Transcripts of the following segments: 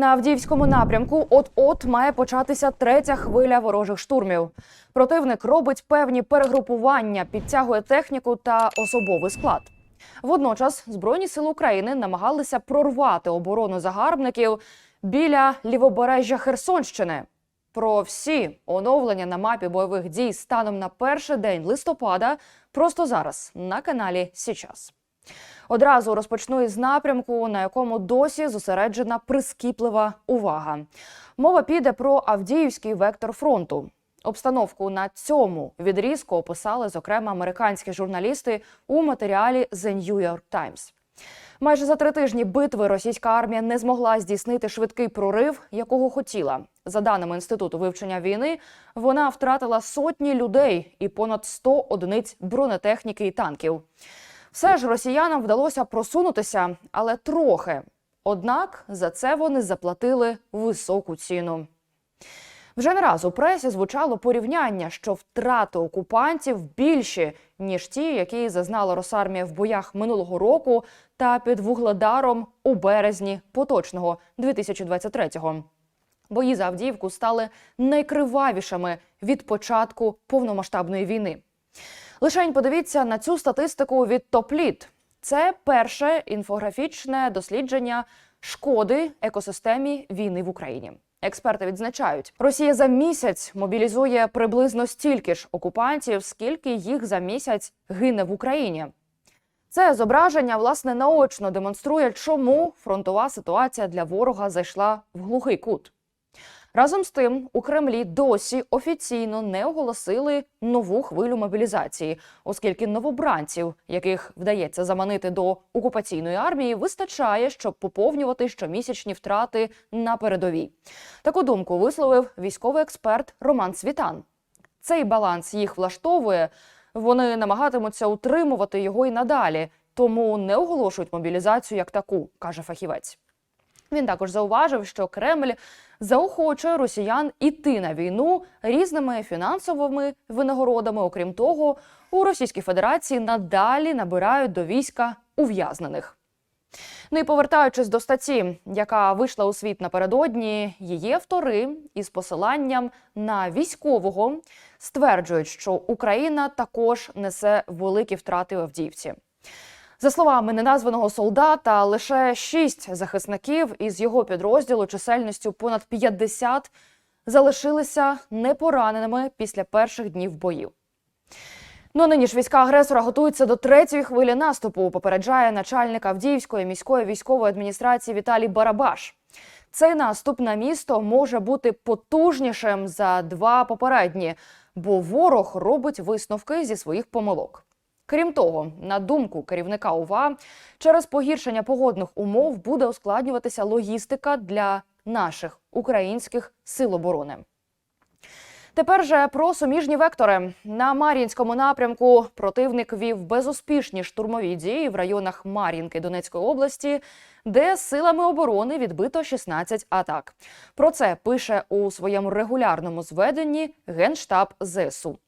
На Авдіївському напрямку от-от має початися третя хвиля ворожих штурмів. Противник робить певні перегрупування, підтягує техніку та особовий склад. Водночас Збройні сили України намагалися прорвати оборону загарбників біля лівобережжя Херсонщини. Про всі оновлення на мапі бойових дій станом на перший день листопада просто зараз на каналі Січас. Одразу розпочну із напрямку, на якому досі зосереджена прискіплива увага. Мова піде про Авдіївський вектор фронту. Обстановку на цьому відрізку описали, зокрема, американські журналісти у матеріалі The New York Times. Майже за три тижні битви російська армія не змогла здійснити швидкий прорив, якого хотіла. За даними інституту вивчення війни, вона втратила сотні людей і понад 100 одиниць бронетехніки і танків. Все ж росіянам вдалося просунутися, але трохи. Однак за це вони заплатили високу ціну. Вже не раз у пресі звучало порівняння, що втрати окупантів більші, ніж ті, які зазнала Росармія в боях минулого року та під Вугледаром у березні поточного 2023-го. Бої за Авдіївку стали найкривавішими від початку повномасштабної війни. Лишень подивіться на цю статистику від Топліт. Це перше інфографічне дослідження шкоди екосистемі війни в Україні. Експерти відзначають, Росія за місяць мобілізує приблизно стільки ж окупантів, скільки їх за місяць гине в Україні. Це зображення власне наочно демонструє, чому фронтова ситуація для ворога зайшла в глухий кут. Разом з тим, у Кремлі досі офіційно не оголосили нову хвилю мобілізації, оскільки новобранців, яких вдається заманити до окупаційної армії, вистачає, щоб поповнювати щомісячні втрати на передовій. Таку думку висловив військовий експерт Роман Світан. Цей баланс їх влаштовує. Вони намагатимуться утримувати його і надалі, тому не оголошують мобілізацію як таку, каже фахівець. Він також зауважив, що Кремль заохочує росіян іти на війну різними фінансовими винагородами. Окрім того, у Російській Федерації надалі набирають до війська ув'язнених. Ну і повертаючись до статті, яка вийшла у світ напередодні, її автори із посиланням на військового стверджують, що Україна також несе великі втрати в Авдіївці. За словами неназваного солдата, лише шість захисників із його підрозділу чисельністю понад 50 залишилися непораненими після перших днів боїв. Ну, нині ж війська агресора готуються до третьої хвилі наступу. Попереджає начальник Авдіївської міської військової адміністрації Віталій Барабаш. Цей наступ на місто може бути потужнішим за два попередні, бо ворог робить висновки зі своїх помилок. Крім того, на думку керівника УВА, через погіршення погодних умов буде ускладнюватися логістика для наших українських сил оборони. Тепер же про суміжні вектори на Мар'їнському напрямку противник вів безуспішні штурмові дії в районах Мар'їнки Донецької області, де силами оборони відбито 16 атак. Про це пише у своєму регулярному зведенні генштаб ЗСУ.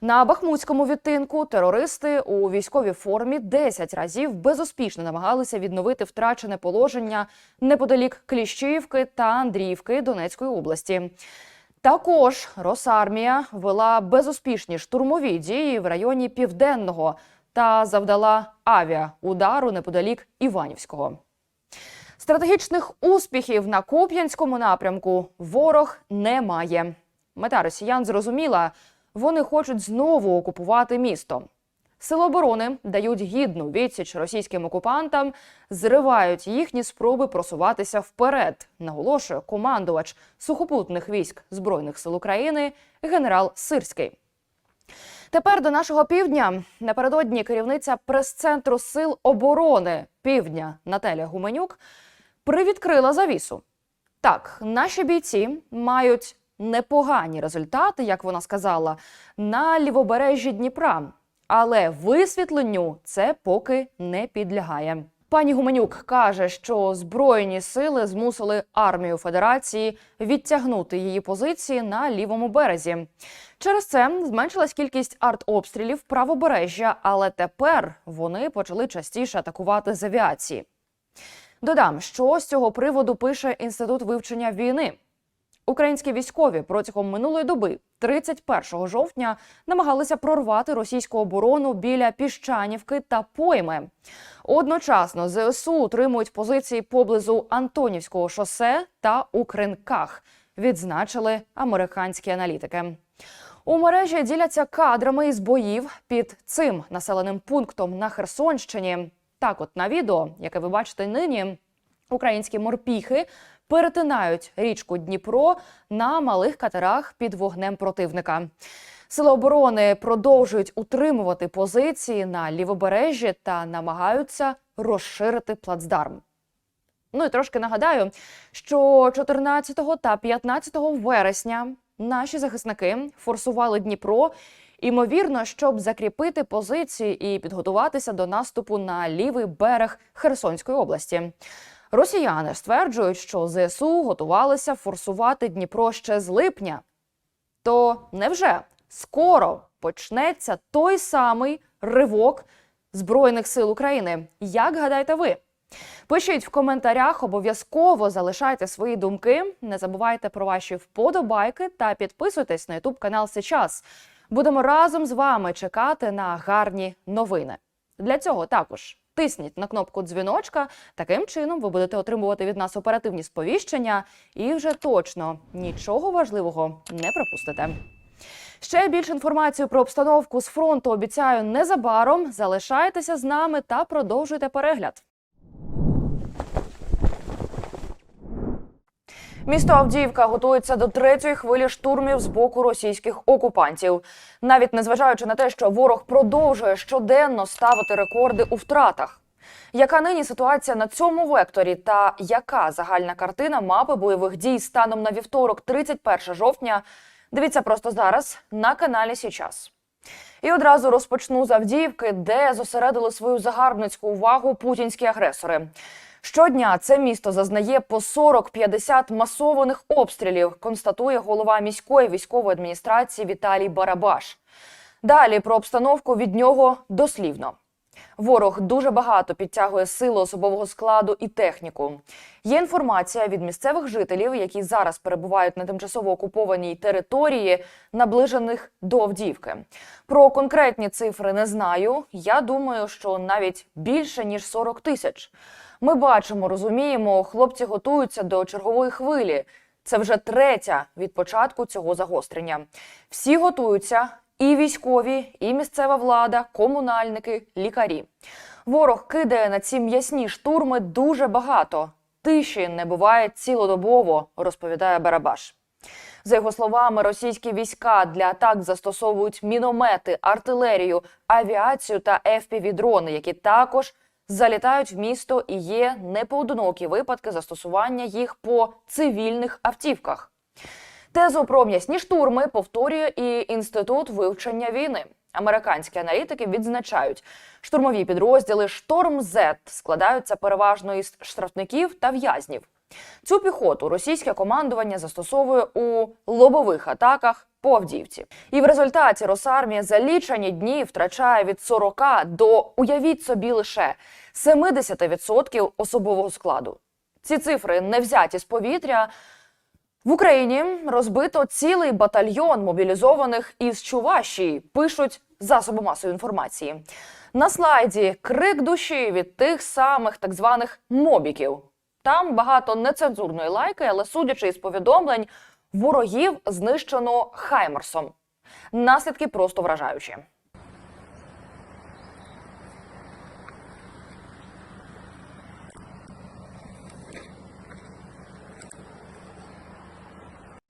На Бахмутському відтинку терористи у військовій формі 10 разів безуспішно намагалися відновити втрачене положення неподалік Кліщівки та Андріївки Донецької області. Також Росармія вела безуспішні штурмові дії в районі Південного та завдала авіаудару неподалік Іванівського. Стратегічних успіхів на Куп'янському напрямку ворог не має. Мета росіян зрозуміла, вони хочуть знову окупувати місто. Сили оборони дають гідну відсіч російським окупантам, зривають їхні спроби просуватися вперед. Наголошує командувач сухопутних військ збройних сил України генерал Сирський. Тепер до нашого півдня напередодні керівниця прес-центру сил оборони Півдня Наталя Гуменюк привідкрила завісу. Так, наші бійці мають непогані результати, як вона сказала, на лівобережжі Дніпра. Але висвітленню це поки не підлягає. Пані Гуменюк каже, що збройні сили змусили армію Федерації відтягнути її позиції на лівому березі. Через це зменшилась кількість артобстрілів правобережжя, але тепер вони почали частіше атакувати з авіації. Додам, що з цього приводу пише інститут вивчення війни. Українські військові протягом минулої доби, 31 жовтня, намагалися прорвати російську оборону біля Піщанівки та Пойми. Одночасно ЗСУ утримують позиції поблизу Антонівського шосе та у Кринках. Відзначили американські аналітики. У мережі діляться кадрами із боїв під цим населеним пунктом на Херсонщині. Так, от на відео, яке ви бачите нині, українські морпіхи перетинають річку Дніпро на малих катерах під вогнем противника. Сили оборони продовжують утримувати позиції на лівобережжі та намагаються розширити плацдарм. Ну і трошки нагадаю, що 14 та 15 вересня наші захисники форсували Дніпро, ймовірно, щоб закріпити позиції і підготуватися до наступу на лівий берег Херсонської області. Росіяни стверджують, що ЗСУ готувалися форсувати Дніпро ще з липня. То невже скоро почнеться той самий ривок Збройних сил України? Як гадаєте ви? Пишіть в коментарях, обов'язково залишайте свої думки. Не забувайте про ваші вподобайки та підписуйтесь на Ютуб канал Сейчас. Будемо разом з вами чекати на гарні новини. Для цього також тисніть на кнопку дзвіночка. Таким чином ви будете отримувати від нас оперативні сповіщення і вже точно нічого важливого не пропустите. Ще більше інформації про обстановку з фронту обіцяю незабаром. Залишайтеся з нами та продовжуйте перегляд. Місто Авдіївка готується до третьої хвилі штурмів з боку російських окупантів, навіть незважаючи на те, що ворог продовжує щоденно ставити рекорди у втратах. Яка нині ситуація на цьому векторі та яка загальна картина мапи бойових дій станом на вівторок, 31 жовтня? Дивіться просто зараз на каналі Січас. І одразу розпочну з Авдіївки, де зосередили свою загарбницьку увагу путінські агресори. Щодня це місто зазнає по 40-50 масованих обстрілів, констатує голова міської військової адміністрації Віталій Барабаш. Далі про обстановку від нього дослівно. Ворог дуже багато підтягує сили особового складу і техніку. Є інформація від місцевих жителів, які зараз перебувають на тимчасово окупованій території, наближених до Авдіївки. Про конкретні цифри не знаю. Я думаю, що навіть більше ніж 40 тисяч. Ми бачимо, розуміємо, хлопці готуються до чергової хвилі. Це вже третя від початку цього загострення. Всі готуються, і військові, і місцева влада, комунальники, лікарі. Ворог кидає на ці м'ясні штурми дуже багато. Тиші не буває цілодобово, розповідає Барабаш. За його словами, російські війська для атак застосовують міномети, артилерію, авіацію та FPV-дрони, які також залітають в місто і є непоодинокі випадки застосування їх по цивільних автівках. Тезу про м'ясні штурми повторює і інститут вивчення війни. Американські аналітики відзначають, штурмові підрозділи Шторм Z складаються переважно із штрафників та в'язнів. Цю піхоту російське командування застосовує у лобових атаках по Авдіївці. І в результаті Росармія за лічені дні втрачає від 40 до уявіть собі лише 70% особового складу. Ці цифри не взяті з повітря. В Україні розбито цілий батальйон мобілізованих із Чувашії, пишуть засоби масової інформації. На слайді крик душі від тих самих так званих мобіків. Там багато нецензурної лайки, але судячи із повідомлень, ворогів знищено Хаймерсом. Наслідки просто вражаючі.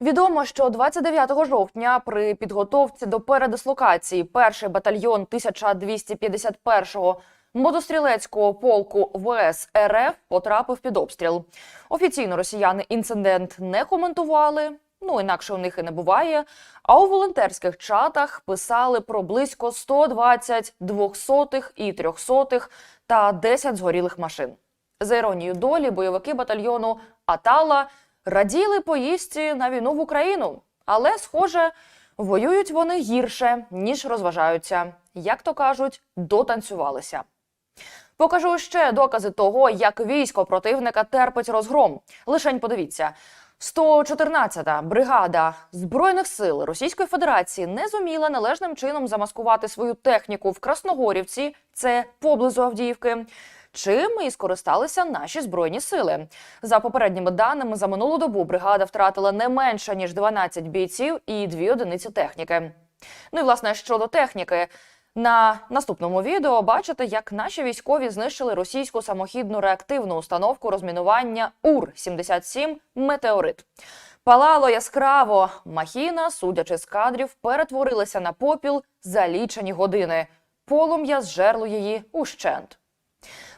Відомо, що 29 жовтня при підготовці до передислокації перший батальйон 1251-го мотострілецького полку ВС РФ потрапив під обстріл. Офіційно росіяни інцидент не коментували. Ну інакше у них і не буває. А у волонтерських чатах писали про близько 120 двохсотих і трьохсотих та 10 згорілих машин. За іронією долі, бойовики батальйону Атала раділи поїздці на війну в Україну, але, схоже, воюють вони гірше ніж розважаються. Як то кажуть, дотанцювалися. Покажу ще докази того, як військо противника терпить розгром. Лишень подивіться. 114-та бригада збройних сил Російської Федерації не зуміла належним чином замаскувати свою техніку в Красногорівці, це поблизу Авдіївки. Чим і скористалися наші збройні сили. За попередніми даними, за минулу добу бригада втратила не менше ніж 12 бійців і дві одиниці техніки. Ну і власне щодо техніки. На наступному відео бачите, як наші військові знищили російську самохідну реактивну установку розмінування УР-77 Метеорит. Палало яскраво. Махіна, судячи з кадрів, перетворилася на попіл за лічені години. Полум'я зжерло її ущент.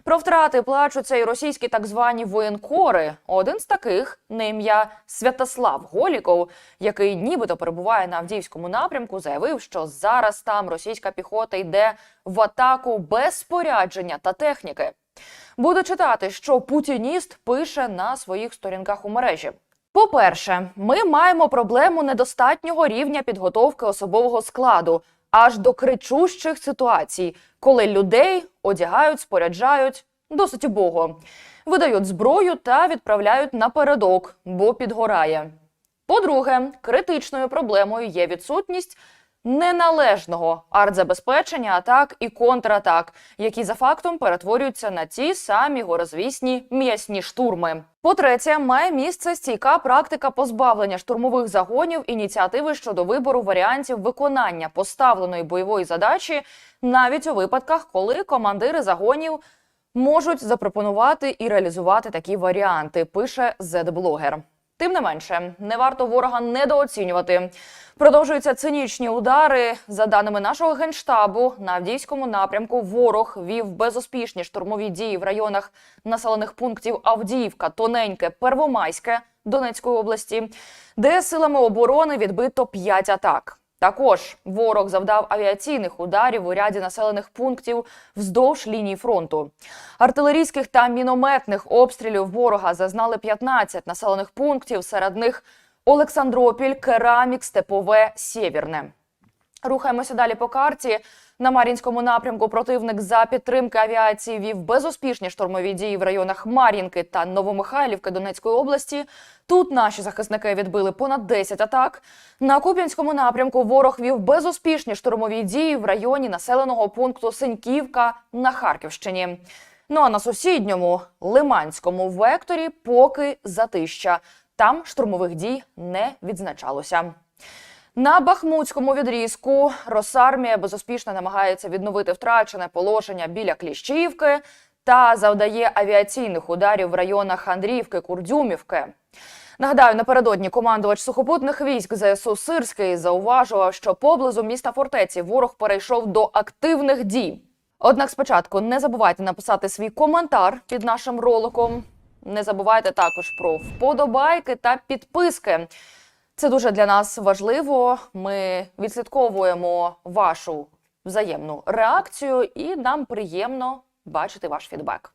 Про втрати плачуться і російські так звані воєнкори. Один з таких на ім'я Святослав Голіков, який нібито перебуває на Авдіївському напрямку, заявив, що зараз там російська піхота йде в атаку без спорядження та техніки. Буду читати, що путініст пише на своїх сторінках у мережі. По-перше, ми маємо проблему недостатнього рівня підготовки особового складу аж до кричущих ситуацій, коли людей одягають, споряджають досить убого, видають зброю та відправляють напередок, бо підгорає. По-друге, критичною проблемою є відсутність неналежного артзабезпечення атак і контратак, які за фактом перетворюються на ті самі горозвісні м'ясні штурми. По-третє, має місце стійка практика позбавлення штурмових загонів ініціативи щодо вибору варіантів виконання поставленої бойової задачі, навіть у випадках, коли командири загонів можуть запропонувати і реалізувати такі варіанти. Пише Z-блогер. Тим не менше, не варто ворога недооцінювати. Продовжуються цинічні удари. За даними нашого генштабу, на Авдіївському напрямку ворог вів безуспішні штурмові дії в районах населених пунктів Авдіївка, Тоненьке, Первомайське Донецької області, де силами оборони відбито 5 атак. Також ворог завдав авіаційних ударів у ряді населених пунктів вздовж лінії фронту. Артилерійських та мінометних обстрілів ворога зазнали 15 населених пунктів. Серед них Олександропіль, Керамік, Степове, Сєвєрне. Рухаємося далі по карті. На Мар'їнському напрямку противник за підтримки авіації вів безуспішні штурмові дії в районах Мар'їнки та Новомихайлівки Донецької області. Тут наші захисники відбили понад 10 атак. На Куп'янському напрямку ворог вів безуспішні штурмові дії в районі населеного пункту Синьківка на Харківщині. Ну а на сусідньому Лиманському векторі поки затища. Там штурмових дій не відзначалося. На Бахмутському відрізку Росармія безуспішно намагається відновити втрачене положення біля Кліщівки та завдає авіаційних ударів в районах Андріївки, Курдюмівки. Нагадаю, напередодні командувач сухопутних військ ЗСУ Сирський зауважував, що поблизу міста фортеці ворог перейшов до активних дій. Однак спочатку не забувайте написати свій коментар під нашим роликом. Не забувайте також про вподобайки та підписки. Це дуже для нас важливо. Ми відслідковуємо вашу взаємну реакцію, і нам приємно бачити ваш фідбек.